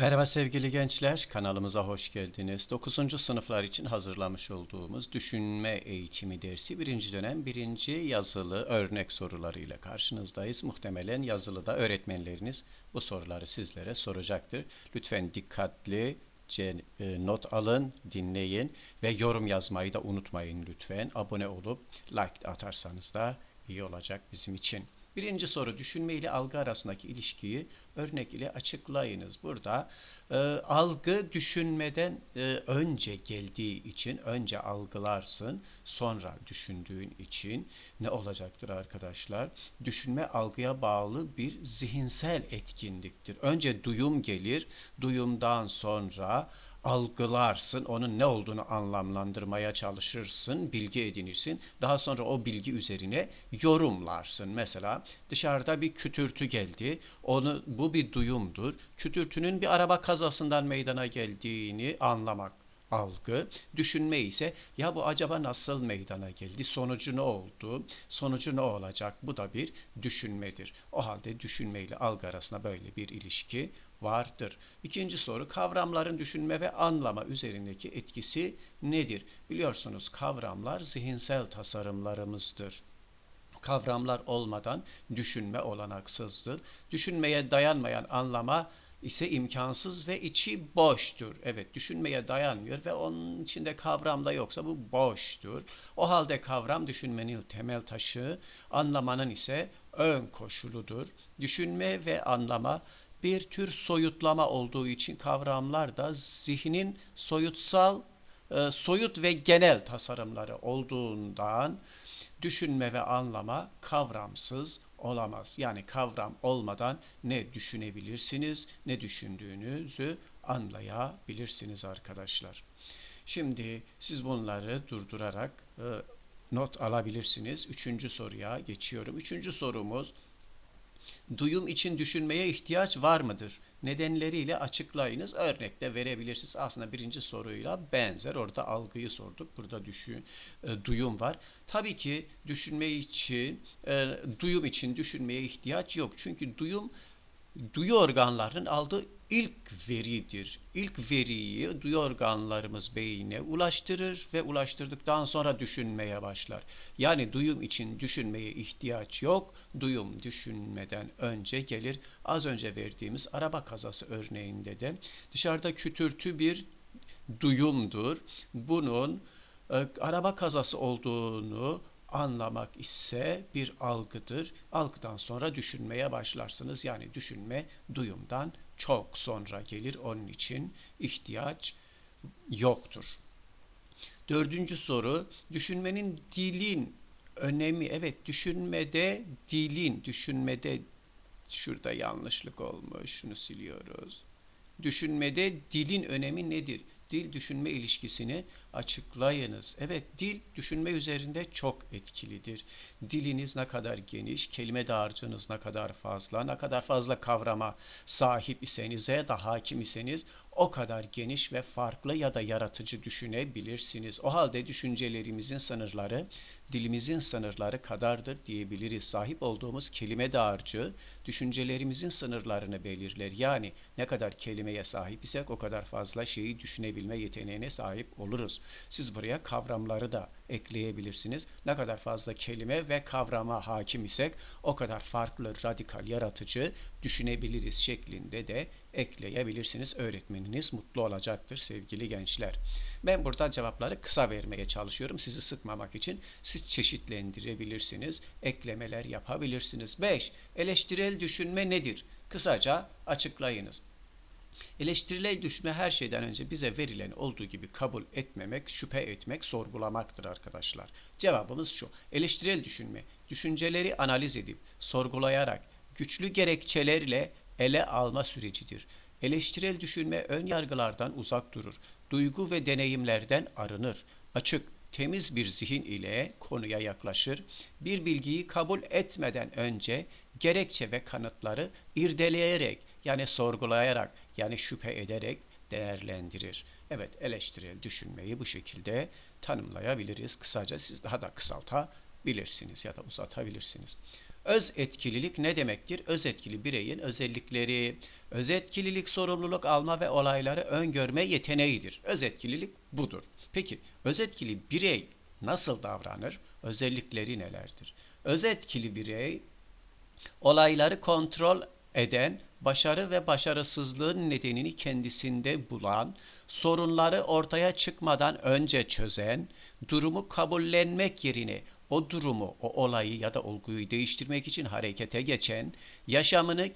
Merhaba sevgili gençler, kanalımıza hoş geldiniz. 9. sınıflar için hazırlamış olduğumuz düşünme eğitimi dersi 1. dönem 1. yazılı örnek sorularıyla karşınızdayız. Muhtemelen yazılıda öğretmenleriniz bu soruları sizlere soracaktır. Lütfen dikkatli not alın, dinleyin ve yorum yazmayı da unutmayın lütfen. Abone olup like atarsanız da iyi olacak bizim için. Birinci soru düşünme ile algı arasındaki ilişkiyi örnek ile açıklayınız. Burada e, algı düşünmeden e, önce geldiği için önce algılarsın sonra düşündüğün için ne olacaktır arkadaşlar? Düşünme algıya bağlı bir zihinsel etkinliktir. Önce duyum gelir, duyumdan sonra algılarsın, onun ne olduğunu anlamlandırmaya çalışırsın, bilgi edinirsin. Daha sonra o bilgi üzerine yorumlarsın. Mesela dışarıda bir kütürtü geldi. Onu bu bir duyumdur. Kütürtünün bir araba kazasından meydana geldiğini anlamak algı, düşünme ise ya bu acaba nasıl meydana geldi, sonucu ne oldu, sonucu ne olacak bu da bir düşünmedir. O halde düşünme ile algı arasında böyle bir ilişki vardır. İkinci soru kavramların düşünme ve anlama üzerindeki etkisi nedir? Biliyorsunuz kavramlar zihinsel tasarımlarımızdır. Kavramlar olmadan düşünme olanaksızdır. Düşünmeye dayanmayan anlama ise imkansız ve içi boştur. Evet düşünmeye dayanmıyor ve onun içinde kavram da yoksa bu boştur. O halde kavram düşünmenin temel taşı, anlamanın ise ön koşuludur. Düşünme ve anlama bir tür soyutlama olduğu için kavramlar da zihnin soyutsal, e, soyut ve genel tasarımları olduğundan düşünme ve anlama kavramsız olamaz. Yani kavram olmadan ne düşünebilirsiniz ne düşündüğünüzü anlayabilirsiniz arkadaşlar. Şimdi siz bunları durdurarak e, not alabilirsiniz. Üçüncü soruya geçiyorum. Üçüncü sorumuz duyum için düşünmeye ihtiyaç var mıdır? Nedenleriyle açıklayınız. Örnek de verebilirsiniz. Aslında birinci soruyla benzer. Orada algıyı sorduk. Burada düşün, e, duyum var. Tabii ki düşünme için, e, duyum için düşünmeye ihtiyaç yok. Çünkü duyum duyu organlarının aldığı ilk veridir. İlk veriyi duyu organlarımız beyine ulaştırır ve ulaştırdıktan sonra düşünmeye başlar. Yani duyum için düşünmeye ihtiyaç yok. Duyum düşünmeden önce gelir. Az önce verdiğimiz araba kazası örneğinde de dışarıda kütürtü bir duyumdur. Bunun e, araba kazası olduğunu anlamak ise bir algıdır. Algıdan sonra düşünmeye başlarsınız. Yani düşünme duyumdan çok sonra gelir. Onun için ihtiyaç yoktur. Dördüncü soru, düşünmenin dilin önemi. Evet, düşünmede dilin, düşünmede şurada yanlışlık olmuş. Şunu siliyoruz. Düşünmede dilin önemi nedir? Dil düşünme ilişkisini açıklayınız. Evet dil düşünme üzerinde çok etkilidir. Diliniz ne kadar geniş, kelime dağarcığınız ne kadar fazla, ne kadar fazla kavrama sahip iseniz ya da hakim iseniz o kadar geniş ve farklı ya da yaratıcı düşünebilirsiniz. O halde düşüncelerimizin sınırları dilimizin sınırları kadardır diyebiliriz. Sahip olduğumuz kelime dağarcığı düşüncelerimizin sınırlarını belirler. Yani ne kadar kelimeye sahip isek o kadar fazla şeyi düşünebilme yeteneğine sahip oluruz. Siz buraya kavramları da ekleyebilirsiniz. Ne kadar fazla kelime ve kavrama hakim isek o kadar farklı, radikal, yaratıcı düşünebiliriz şeklinde de ekleyebilirsiniz. Öğretmeniniz mutlu olacaktır sevgili gençler. Ben burada cevapları kısa vermeye çalışıyorum. Sizi sıkmamak için siz çeşitlendirebilirsiniz. Eklemeler yapabilirsiniz. 5. Eleştirel düşünme nedir? Kısaca açıklayınız. Eleştiriley düşme her şeyden önce bize verilen olduğu gibi kabul etmemek, şüphe etmek, sorgulamaktır arkadaşlar. Cevabımız şu. Eleştirel düşünme, düşünceleri analiz edip, sorgulayarak, güçlü gerekçelerle ele alma sürecidir. Eleştirel düşünme ön yargılardan uzak durur. Duygu ve deneyimlerden arınır. Açık, temiz bir zihin ile konuya yaklaşır. Bir bilgiyi kabul etmeden önce gerekçe ve kanıtları irdeleyerek yani sorgulayarak yani şüphe ederek değerlendirir. Evet eleştirel düşünmeyi bu şekilde tanımlayabiliriz. Kısaca siz daha da kısaltabilirsiniz ya da uzatabilirsiniz. Öz etkililik ne demektir? Öz etkili bireyin özellikleri, öz etkililik sorumluluk alma ve olayları öngörme yeteneğidir. Öz etkililik budur. Peki öz etkili birey nasıl davranır? Özellikleri nelerdir? Öz etkili birey olayları kontrol eden, başarı ve başarısızlığın nedenini kendisinde bulan, sorunları ortaya çıkmadan önce çözen, durumu kabullenmek yerine o durumu, o olayı ya da olguyu değiştirmek için harekete geçen, yaşamını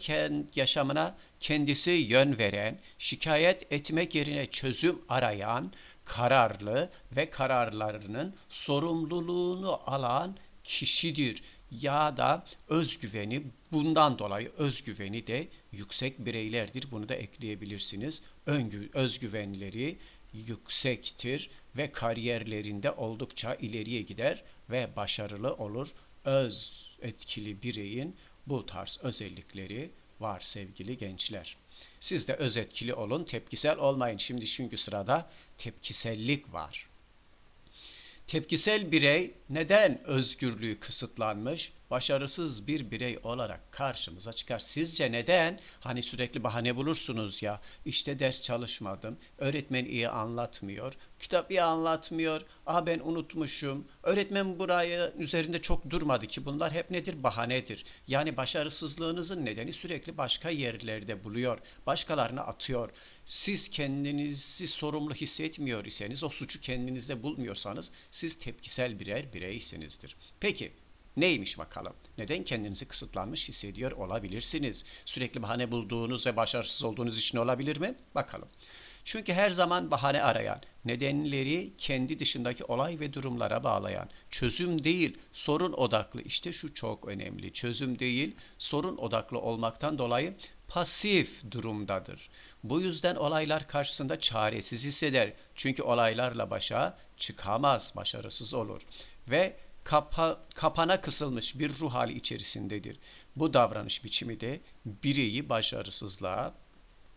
yaşamına kendisi yön veren, şikayet etmek yerine çözüm arayan, kararlı ve kararlarının sorumluluğunu alan kişidir ya da özgüveni bundan dolayı özgüveni de yüksek bireylerdir. Bunu da ekleyebilirsiniz. Öngü, özgüvenleri yüksektir ve kariyerlerinde oldukça ileriye gider ve başarılı olur. Öz etkili bireyin bu tarz özellikleri var sevgili gençler. Siz de öz etkili olun, tepkisel olmayın. Şimdi çünkü sırada tepkisellik var. Tepkisel birey neden özgürlüğü kısıtlanmış, başarısız bir birey olarak karşımıza çıkar? Sizce neden? Hani sürekli bahane bulursunuz ya, işte ders çalışmadım, öğretmen iyi anlatmıyor, kitap iyi anlatmıyor, aa ben unutmuşum, öğretmen burayı üzerinde çok durmadı ki bunlar hep nedir? Bahanedir. Yani başarısızlığınızın nedeni sürekli başka yerlerde buluyor, başkalarına atıyor. Siz kendinizi sorumlu hissetmiyor iseniz, o suçu kendinizde bulmuyorsanız siz tepkisel birer bireysinizdir. Peki Neymiş bakalım? Neden kendinizi kısıtlanmış hissediyor olabilirsiniz? Sürekli bahane bulduğunuz ve başarısız olduğunuz için olabilir mi? Bakalım. Çünkü her zaman bahane arayan, nedenleri kendi dışındaki olay ve durumlara bağlayan, çözüm değil, sorun odaklı. İşte şu çok önemli. Çözüm değil, sorun odaklı olmaktan dolayı pasif durumdadır. Bu yüzden olaylar karşısında çaresiz hisseder. Çünkü olaylarla başa çıkamaz, başarısız olur. Ve kapa, kapana kısılmış bir ruh hali içerisindedir. Bu davranış biçimi de bireyi başarısızlığa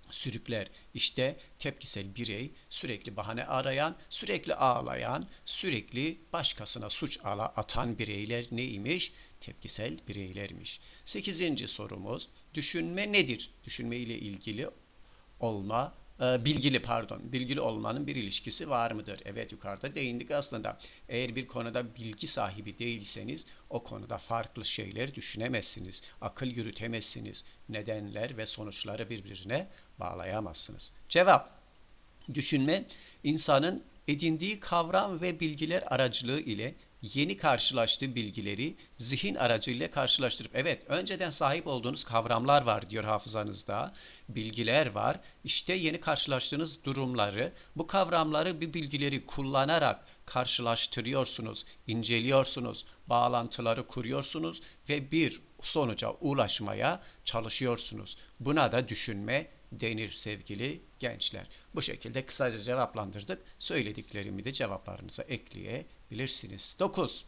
sürükler. İşte tepkisel birey sürekli bahane arayan, sürekli ağlayan, sürekli başkasına suç ala atan bireyler neymiş? Tepkisel bireylermiş. Sekizinci sorumuz, düşünme nedir? Düşünme ile ilgili olma bilgili pardon bilgili olmanın bir ilişkisi var mıdır? Evet yukarıda değindik aslında. Eğer bir konuda bilgi sahibi değilseniz o konuda farklı şeyler düşünemezsiniz. Akıl yürütemezsiniz. Nedenler ve sonuçları birbirine bağlayamazsınız. Cevap Düşünme insanın edindiği kavram ve bilgiler aracılığı ile yeni karşılaştığı bilgileri zihin aracıyla karşılaştırıp evet önceden sahip olduğunuz kavramlar var diyor hafızanızda. Bilgiler var. İşte yeni karşılaştığınız durumları bu kavramları bir bilgileri kullanarak karşılaştırıyorsunuz, inceliyorsunuz, bağlantıları kuruyorsunuz ve bir sonuca ulaşmaya çalışıyorsunuz. Buna da düşünme denir sevgili gençler. Bu şekilde kısaca cevaplandırdık. Söylediklerimi de cevaplarınıza ekleyebilirsiniz. 9.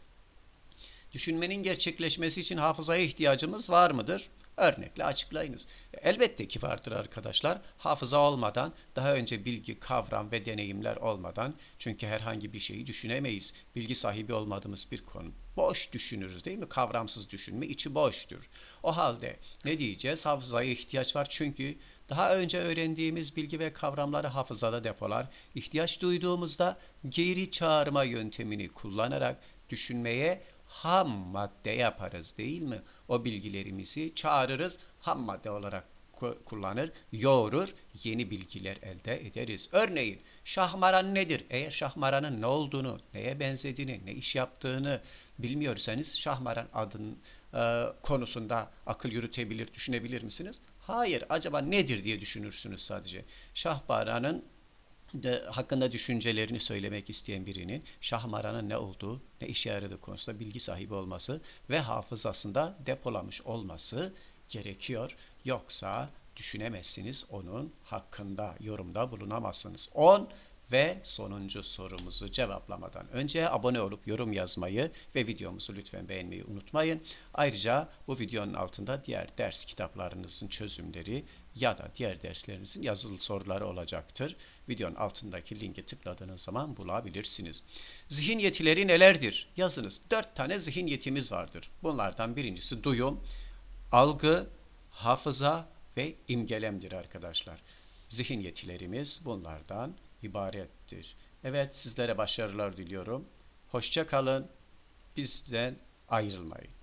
Düşünmenin gerçekleşmesi için hafızaya ihtiyacımız var mıdır? Örnekle açıklayınız. Elbette ki vardır arkadaşlar. Hafıza olmadan, daha önce bilgi, kavram ve deneyimler olmadan çünkü herhangi bir şeyi düşünemeyiz. Bilgi sahibi olmadığımız bir konu. Boş düşünürüz değil mi? Kavramsız düşünme içi boştur. O halde ne diyeceğiz? Hafızaya ihtiyaç var çünkü daha önce öğrendiğimiz bilgi ve kavramları hafızada depolar, ihtiyaç duyduğumuzda geri çağırma yöntemini kullanarak düşünmeye ham madde yaparız değil mi? O bilgilerimizi çağırırız, ham madde olarak kullanır, yoğurur, yeni bilgiler elde ederiz. Örneğin şahmaran nedir? Eğer şahmaranın ne olduğunu, neye benzediğini, ne iş yaptığını bilmiyorsanız şahmaran adın e, konusunda akıl yürütebilir, düşünebilir misiniz? Hayır, acaba nedir diye düşünürsünüz sadece. Şahmaranın de, hakkında düşüncelerini söylemek isteyen birinin şahmaranın ne olduğu, ne işe yaradığı konusunda bilgi sahibi olması ve hafızasında depolamış olması gerekiyor. Yoksa düşünemezsiniz onun hakkında yorumda bulunamazsınız. 10 Ve sonuncu sorumuzu cevaplamadan önce abone olup yorum yazmayı ve videomuzu lütfen beğenmeyi unutmayın. Ayrıca bu videonun altında diğer ders kitaplarınızın çözümleri ya da diğer derslerinizin yazılı soruları olacaktır. Videonun altındaki linki tıkladığınız zaman bulabilirsiniz. Zihin yetileri nelerdir? Yazınız. Dört tane zihin yetimiz vardır. Bunlardan birincisi duyum, algı, hafıza ve imgelemdir arkadaşlar. Zihin yetilerimiz bunlardan ibarettir. Evet sizlere başarılar diliyorum. Hoşça kalın. Bizden ayrılmayın.